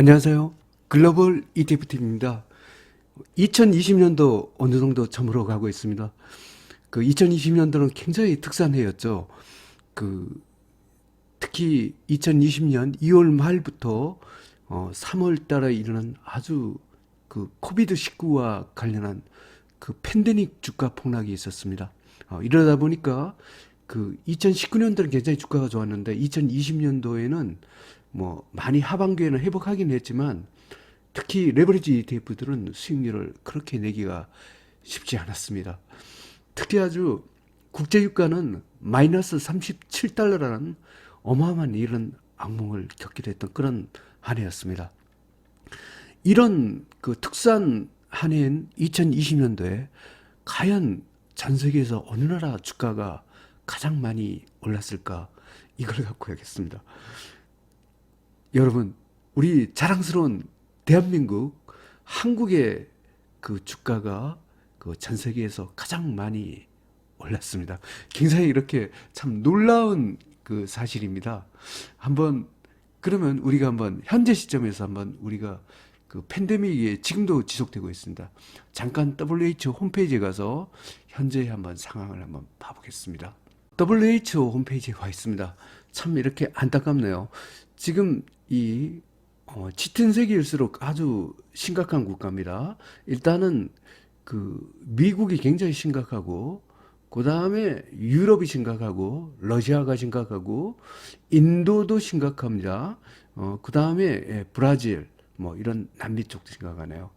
안녕하세요. 글로벌 ETF 팀입니다. 2020년도 어느 정도 저물어 가고 있습니다. 그 2020년도는 굉장히 특수한 해였죠. 그 특히 2020년 2월 말부터 어 3월 달에 일어난 아주 그 코비드 19와 관련한 그 팬데믹 주가 폭락이 있었습니다. 어 이러다 보니까 그 2019년도는 굉장히 주가가 좋았는데 2020년도에는 뭐 많이 하반기에는 회복하긴 했지만 특히 레버리지 ETF들은 수익률을 그렇게 내기가 쉽지 않았습니다. 특히 아주 국제 유가는 마이너스 37달러라는 어마어마한 이런 악몽을 겪게 됐던 그런 한 해였습니다. 이런 그 특수한 한 해인 2020년도에 과연 전 세계에서 어느 나라 주가가 가장 많이 올랐을까 이걸 갖고 하겠습니다. 여러분, 우리 자랑스러운 대한민국, 한국의 그 주가가 그 전 세계에서 가장 많이 올랐습니다. 굉장히 이렇게 참 놀라운 그 사실입니다. 한번 그러면 우리가 한번 현재 시점에서 한번 우리가 그 팬데믹이 지금도 지속되고 있습니다. 잠깐 WHO 홈페이지에 가서 현재 한번 상황을 한번 봐보겠습니다. WHO 홈페이지에 와 있습니다. 참 이렇게 안타깝네요. 지금 이 어, 짙은 색일수록 아주 심각한 국가입니다. 일단은 그 미국이 굉장히 심각하고 그 다음에 유럽이 심각하고 러시아가 심각하고 인도도 심각합니다. 어, 그 다음에 브라질 뭐 이런 남미 쪽도 심각하네요.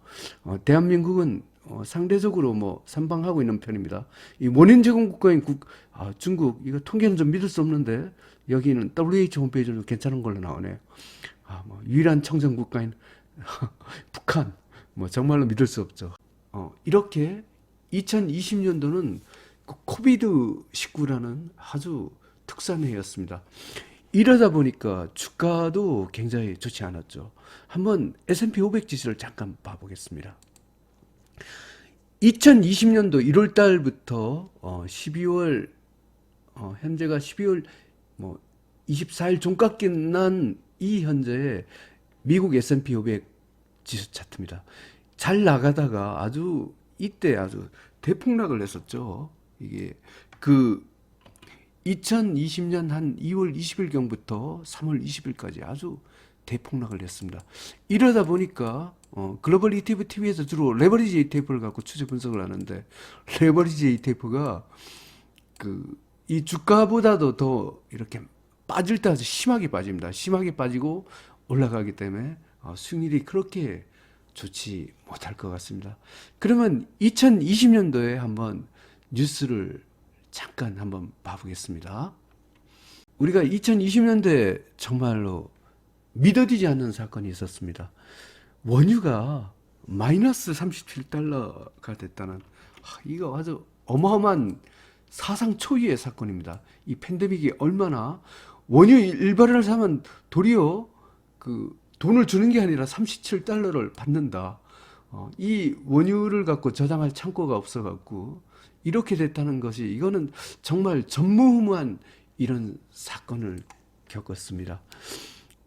어, 대한민국은 어, 상대적으로 뭐 선방하고 있는 편입니다. 이 원인 제공 국가인 국, 아, 중국 이거 통계는 좀 믿을 수 없는데 여기는 WHO 홈페이지는 괜찮은 걸로 나오네요. 아, 뭐 유일한 청정 국가인 북한 뭐 정말로 믿을 수 없죠. 어, 이렇게 2020년도는 그 코비드 19라는 아주 특수한 해였습니다. 이러다 보니까 주가도 굉장히 좋지 않았죠. 한번 S&P 500 지수를 잠깐 봐보겠습니다. 2020년도 1월 달부터 어 12월 어 현재가 12월 뭐 24일 종가 끝난 이 현재의 미국 S&P 500 지수 차트입니다. 잘 나가다가 아주 이때 아주 대폭락을 했었죠. 이게 그 2020년 한 2월 20일경부터 3월 20일까지 아주 대폭락을 했습니다. 이러다 보니까 어, 글로벌 ETF TV에서 주로 레버리지 ETF를 갖고 추세 분석을 하는데 레버리지 ETF가 그 이 주가보다도 더 이렇게 빠질 때 아주 심하게 빠집니다. 심하게 빠지고 올라가기 때문에 어, 수익률이 그렇게 좋지 못할 것 같습니다. 그러면 2020년도에 한번 뉴스를 잠깐 한번 봐보겠습니다. 우리가 2020년도에 정말로 믿어지지 않는 사건이 있었습니다. 원유가 마이너스 37달러가 됐다는 하, 이거 아주 어마어마한 사상 초유의 사건입니다. 이 팬데믹이 얼마나 원유 일발을 사면 도리어 그 돈을 주는 게 아니라 37달러를 받는다. 어, 이 원유를 갖고 저장할 창고가 없어갖고 이렇게 됐다는 것이 이거는 정말 전무후무한 이런 사건을 겪었습니다.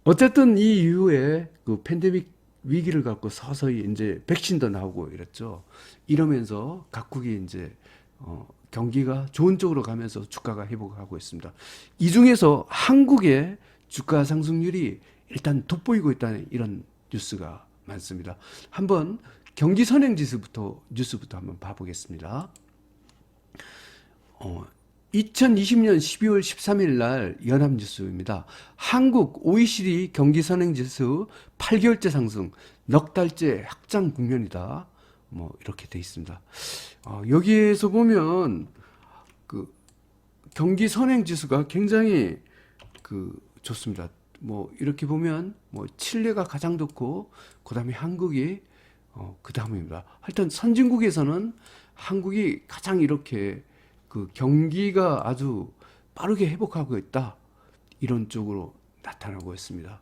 어쨌든 이 이후에 그 팬데믹 위기를 갖고 서서히 이제 백신도 나오고 이랬죠. 이러면서 각국이 이제 어, 경기가 좋은 쪽으로 가면서 주가가 회복하고 있습니다. 이 중에서 한국의 주가 상승률이 일단 돋보이고 있다는 이런 뉴스가 많습니다. 한번 경기 선행 지수부터 뉴스부터 한번 봐보겠습니다. 어, 2020년 12월 13일 날 연합뉴스입니다. 한국 OECD 경기 선행 지수 8개월째 상승, 넉 달째 확장 국면이다. 뭐 이렇게 돼 있습니다. 어, 여기에서 보면 그 경기 선행 지수가 굉장히 그 좋습니다. 뭐 이렇게 보면 뭐 칠레가 가장 좋고 그다음에 한국이 어, 그다음입니다. 하여튼 선진국에서는 한국이 가장 이렇게 그 경기가 아주 빠르게 회복하고 있다. 이런 쪽으로 나타나고 있습니다.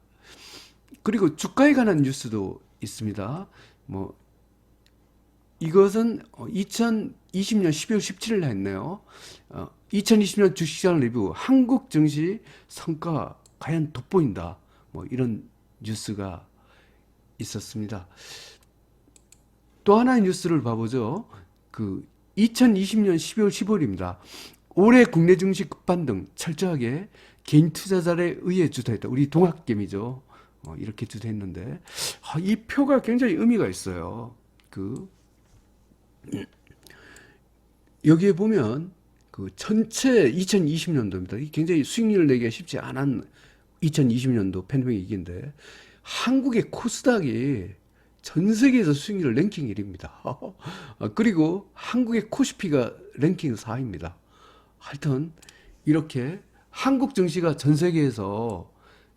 그리고 주가에 관한 뉴스도 있습니다. 뭐 이것은 2020년 12월 17일 날 했네요. 어, 2020년 주식시장 리뷰 한국 증시 성과 과연 돋보인다. 뭐 이런 뉴스가 있었습니다. 또 하나의 뉴스를 봐보죠. 그 2020년 12월 15일입니다. 올해 국내 증시 급반등 철저하게 개인 투자자에 의해 주도했다. 우리 동학개미죠. 어, 이렇게 주도했는데 아, 이 표가 굉장히 의미가 있어요. 그 여기에 보면 그 전체 2020년도입니다. 이 굉장히 수익률을 내기가 쉽지 않은 2020년도 팬데믹 위기인데 한국의 코스닥이 전 세계에서 수익률 랭킹 1위입니다. 그리고 한국의 코스피가 랭킹 4위입니다. 하여튼 이렇게 한국 증시가 전 세계에서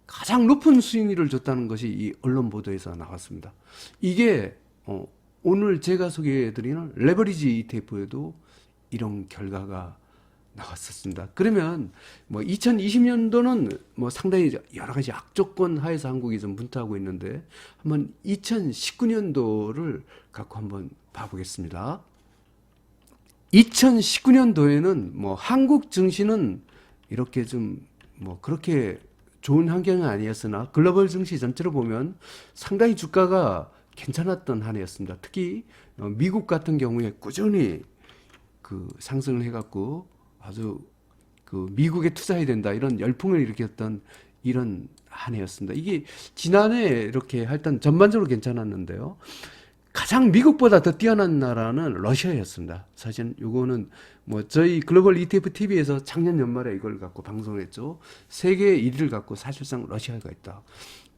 가장 높은 수익률을 줬다는 것이 이 언론 보도에서 나왔습니다. 이게 어, 오늘 제가 소개해드리는 레버리지 ETF에도 이런 결과가 나왔었습니다. 그러면 뭐 2020년도는 뭐 상당히 여러 가지 악조건 하에서 한국이 좀 분투하고 있는데 한번 2019년도를 갖고 한번 봐보겠습니다. 2019년도에는 뭐 한국 증시는 이렇게 좀 뭐 그렇게 좋은 환경은 아니었으나 글로벌 증시 전체로 보면 상당히 주가가 괜찮았던 한 해였습니다. 특히 어, 미국 같은 경우에 꾸준히 그 상승을 해갖고 아주 그 미국에 투자해야 된다 이런 열풍을 일으켰던 이런 한 해였습니다. 이게 지난해 이렇게 하여튼 전반적으로 괜찮았는데요. 가장 미국보다 더 뛰어난 나라는 러시아였습니다. 사실 요거는 뭐 저희 글로벌 ETF TV에서 작년 연말에 이걸 갖고 방송을 했죠. 세계 1위를 갖고 사실상 러시아가 있다.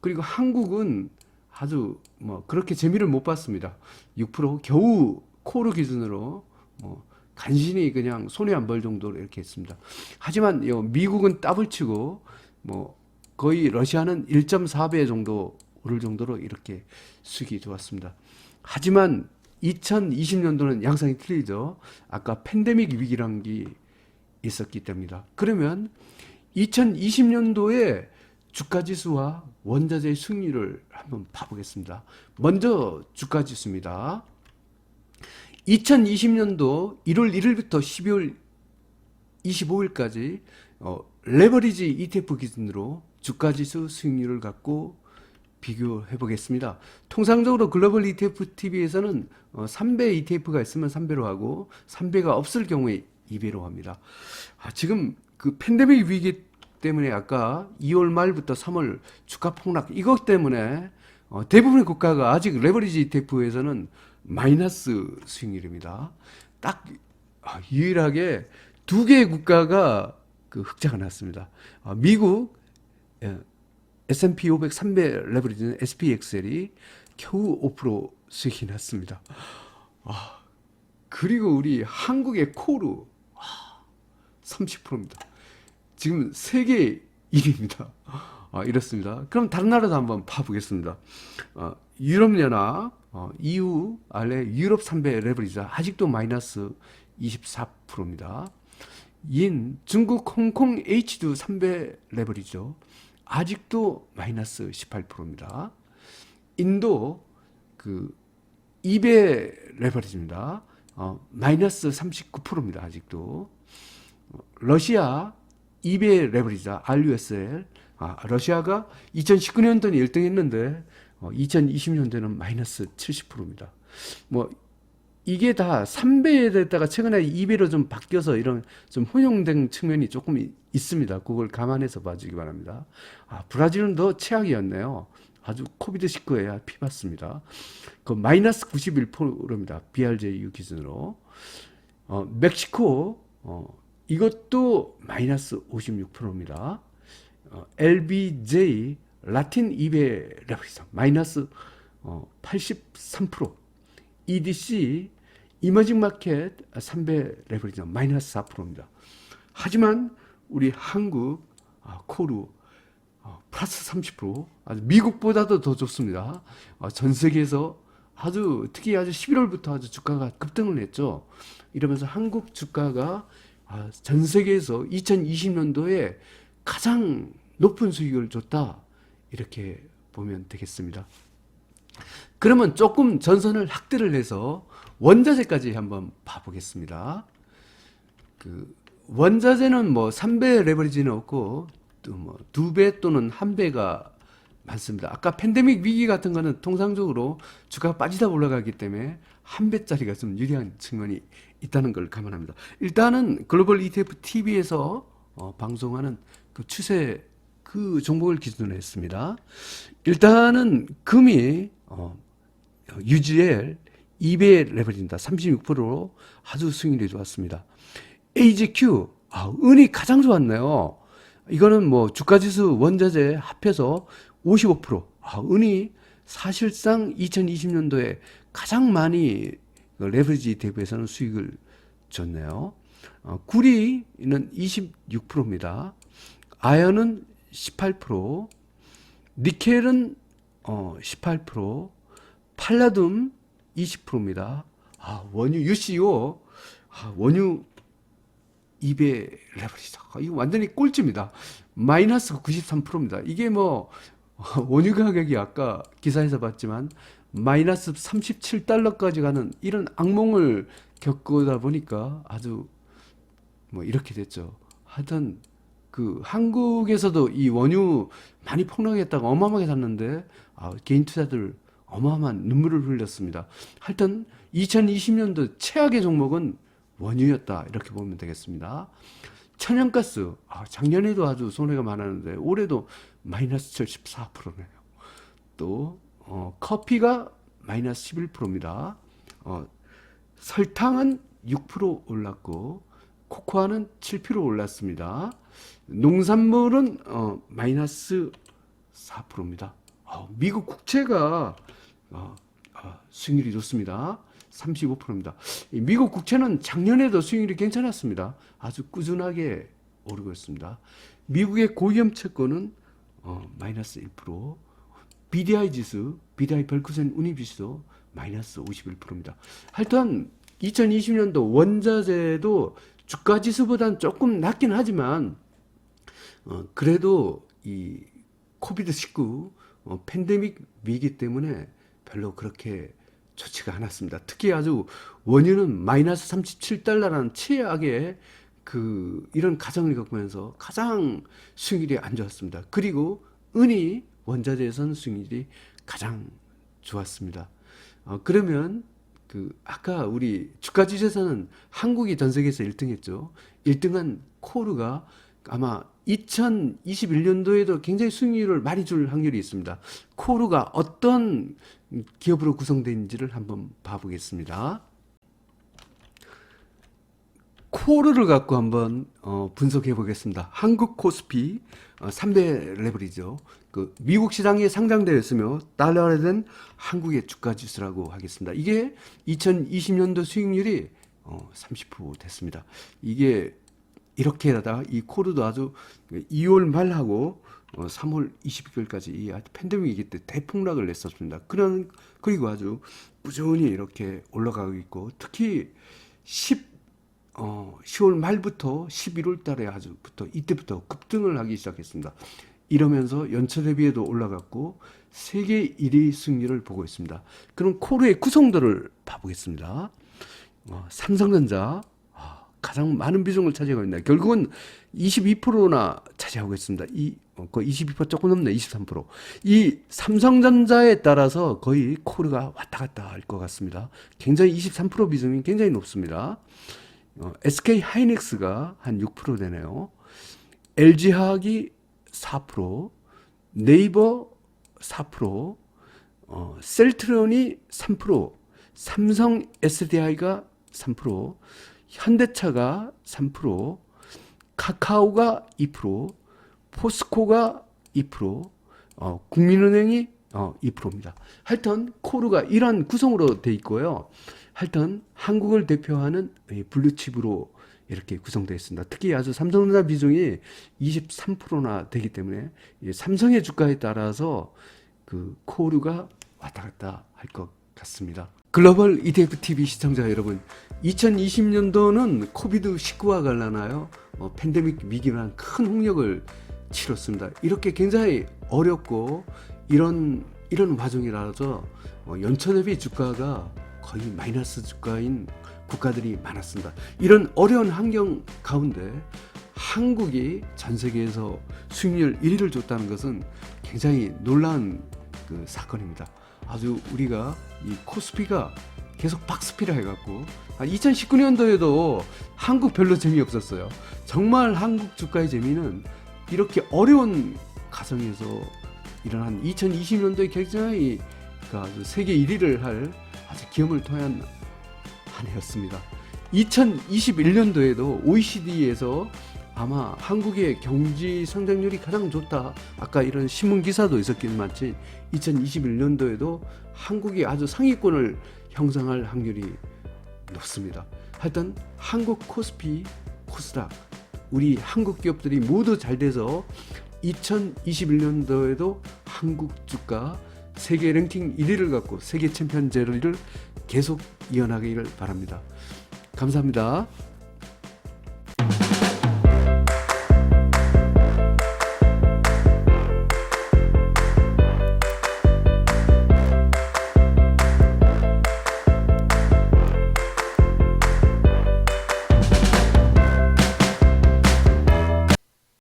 그리고 한국은 아주 뭐 그렇게 재미를 못 봤습니다. 6% 겨우 코르 기준으로 뭐 간신히 그냥 손에 안 벌 정도로 이렇게 했습니다. 하지만 요 미국은 더블치고 뭐 거의 러시아는 1.4배 정도 오를 정도로 이렇게 수익이 좋았습니다. 하지만 2020년도는 양상이 틀리죠. 아까 팬데믹 위기란 게 있었기 때문이다. 그러면 2020년도에 주가 지수와 원자재의 수익률을 한번 봐보겠습니다. 먼저 주가 지수입니다. 2020년도 1월 1일부터 12월 25일까지 어, 레버리지 ETF 기준으로 주가 지수 수익률을 갖고 비교해 보겠습니다. 통상적으로 글로벌 ETF TV에서는 어, 3배 ETF가 있으면 3배로 하고 3배가 없을 경우에 2배로 합니다. 아, 지금 그 팬데믹 위기 때문에 아까 2월 말부터 3월 주가 폭락 이것 때문에 어, 대부분의 국가가 아직 레버리지 ETF에서는 마이너스 수익률입니다. 딱 아, 유일하게 두 개의 국가가 그 흑자가 났습니다. 아, 미국 예, S&P 500 3배 레버리지는 SPXL이 겨우 5% 수익이 났습니다. 아, 그리고 우리 한국의 코르 아, 30%입니다. 지금 세계 1위입니다. 아, 이렇습니다. 그럼 다른 나라도 한번 봐보겠습니다. 어, 유럽연합, 어, EU 아래 유럽 3배 레버리지 아직도 마이너스 24%입니다. 인 중국 홍콩 H도 3배 레버리죠. 아직도 마이너스 18%입니다. 인도 그 2배 레버리지입니다. 어, 마이너스 39%입니다. 아직도. 어, 러시아 2배 레버리자 RUSL 아, 러시아가 2019년도는 1등 했는데 어, 2020년도에는 마이너스 70%입니다. 뭐 이게 다 3배에 됐다가 최근에 2배로 좀 바뀌어서 이런 좀 혼용된 측면이 조금 이- 있습니다. 그걸 감안해서 봐주기 바랍니다. 아, 브라질은 더 최악이었네요. 아주 코비드 19에야 피봤습니다. 그 마이너스 91%입니다. BRJU 기준으로. 어, 멕시코 어, 이것도 마이너스 56%입니다. 어, LBJ 라틴 2배 레버리지 마이너스 어, 83%. EDC 이머징 마켓 3배 레버리지 마이너스 4%입니다. 하지만 우리 한국 아, 코루 어, 플러스 30% 아주 미국보다도 더 좋습니다. 어, 전 세계에서 아주 특히 아주 11월부터 아주 주가가 급등을 했죠. 이러면서 한국 주가가 아, 전 세계에서 2020년도에 가장 높은 수익을 줬다 이렇게 보면 되겠습니다. 그러면 조금 전선을 확대를 해서 원자재까지 한번 봐보겠습니다. 그 원자재는 뭐 3배 레버리지는 없고 또 뭐 2배 또는 1배가 많습니다. 아까 팬데믹 위기 같은 거는 통상적으로 주가가 빠지다 올라가기 때문에 한 배짜리가 좀 유리한 측면이 있다는 걸 감안합니다. 일단은 글로벌 ETF TV에서 어, 방송하는 그 추세 그 종목을 기준으로 했습니다. 일단은 금이 어, UGL 2배 레벨입니다. 36%로 아주 수익률이 좋았습니다. AGQ, 아, 은이 가장 좋았네요. 이거는 뭐 주가지수 원자재 합해서 55%. 아, 은이 사실상 2020년도에 가장 많이 그 레버리지 대비해서는 수익을 줬네요. 어, 구리는 26%입니다. 아연은 18%, 니켈은 어, 18%, 팔라듐 20%입니다. 아, 원유 UCO, 아, 원유 2배 레버리죠. 아, 이거 완전히 꼴찌입니다. 마이너스 93%입니다. 이게 뭐 원유 가격이 아까 기사에서 봤지만 마이너스 37달러까지 가는 이런 악몽을 겪다 보니까 아주 뭐 이렇게 됐죠. 하여튼 그 한국에서도 이 원유 많이 폭락했다가 어마어마하게 샀는데 아, 개인 투자들 어마어마한 눈물을 흘렸습니다. 하여튼 2020년도 최악의 종목은 원유였다 이렇게 보면 되겠습니다. 천연가스 아, 작년에도 아주 손해가 많았는데 올해도 마이너스 74%네요. 또 어, 커피가 마이너스 11%입니다. 어, 설탕은 6% 올랐고 코코아는 7% 올랐습니다. 농산물은 어, 마이너스 4%입니다. 어, 미국 국채가 어, 어, 수익률이 좋습니다. 35%입니다. 이 미국 국채는 작년에도 수익률이 괜찮았습니다. 아주 꾸준하게 오르고 있습니다. 미국의 고위험 채권은 어, 마이너스 1%, BDI 지수, BDI 별크센 운임지수도 마이너스 51%입니다. 하여튼 2020년도 원자재도 주가 지수보다는 조금 낮긴 하지만 어, 그래도 이 코비드 19 어, 팬데믹 위기 때문에 별로 그렇게 좋지가 않았습니다. 특히 아주 원유는 마이너스 37달러라는 최악의 그 이런 가정을 겪으면서 가장 수익률이 안 좋았습니다. 그리고 은이 원자재에서는 수익률이 가장 좋았습니다. 어, 그러면 그 아까 우리 주가 지수에서는 한국이 전 세계에서 1등했죠. 1등한 코르가 아마 2021년도에도 굉장히 수익률을 많이 줄 확률이 있습니다. 코르가 어떤 기업으로 구성된지를 한번 봐보겠습니다. 코르를 갖고 한번 어, 분석해 보겠습니다. 한국 코스피 어, 3대 레벨이죠. 그 미국 시장에 상장되어 있으며 달러화된 한국의 주가 지수라고 하겠습니다. 이게 2020년도 수익률이 어, 30% 됐습니다. 이게 이렇게 하다가 이 코르도 아주 2월 말하고 어, 3월 20일까지 이 팬데믹이기 때 대폭락을 냈었습니다. 그런 그리고 아주 꾸준히 이렇게 올라가고 있고 특히 10 어, 10월 말부터 11월 달에 아주부터 이때부터 급등을 하기 시작했습니다. 이러면서 연초 대비에도 올라갔고 세계 1위 승리를 보고 있습니다. 그럼 코르의 구성도를 봐보겠습니다. 어, 삼성전자 아, 가장 많은 비중을 차지하고 있네. 결국은 22%나 차지하고 있습니다. 이 어, 거의 22% 조금 넘네. 23%. 이 삼성전자에 따라서 거의 코르가 왔다 갔다 할 것 같습니다. 굉장히 23% 비중이 굉장히 높습니다. 어, SK 하이닉스가 한 6% 되네요. LG 화학이 4%, 네이버 4%, 어, 셀트론이 3%, 삼성 SDI가 3%, 현대차가 3%, 카카오가 2%, 포스코가 2%, 어, 국민은행이 어, 2%입니다. 하여튼 코르가 이런 구성으로 돼 있고요. 하여튼 한국을 대표하는 이 블루칩으로 이렇게 구성되어 있습니다. 특히 아주 삼성전자 비중이 23%나 되기 때문에 이 삼성의 주가에 따라서 그 코르가 왔다 갔다 할 것 같습니다. 글로벌 ETF TV 시청자 여러분, 2020년도는 코비드 19와 관련하여 어, 팬데믹 위기란 큰 홍역을 치렀습니다. 이렇게 굉장히 어렵고 이런 이런 과정이라서 어, 연초 대비 주가가 거의 마이너스 주가인 국가들이 많았습니다. 이런 어려운 환경 가운데 한국이 전 세계에서 수익률 1위를 줬다는 것은 굉장히 놀라운 그 사건입니다. 아주 우리가 이 코스피가 계속 박스피라 해갖고 2019년도에도 한국 별로 재미없었어요. 정말 한국 주가의 재미는 이렇게 어려운 가정에서 일어난 2020년도에 굉장히 그 아주 세계 1위를 할 아주 기염을 토한 한 해였습니다. 2021년도에도 OECD에서 아마 한국의 경제 성장률이 가장 좋다. 아까 이런 신문 기사도 많지. 2021년도에도 한국이 아주 상위권을 형성할 확률이 높습니다. 하여튼 한국 코스피, 코스닥 우리 한국 기업들이 모두 잘 돼서 2021년도에도 한국 주가 세계 랭킹 1위를 갖고 세계 챔피언 제로를 계속 이어나가기를 바랍니다. 감사합니다.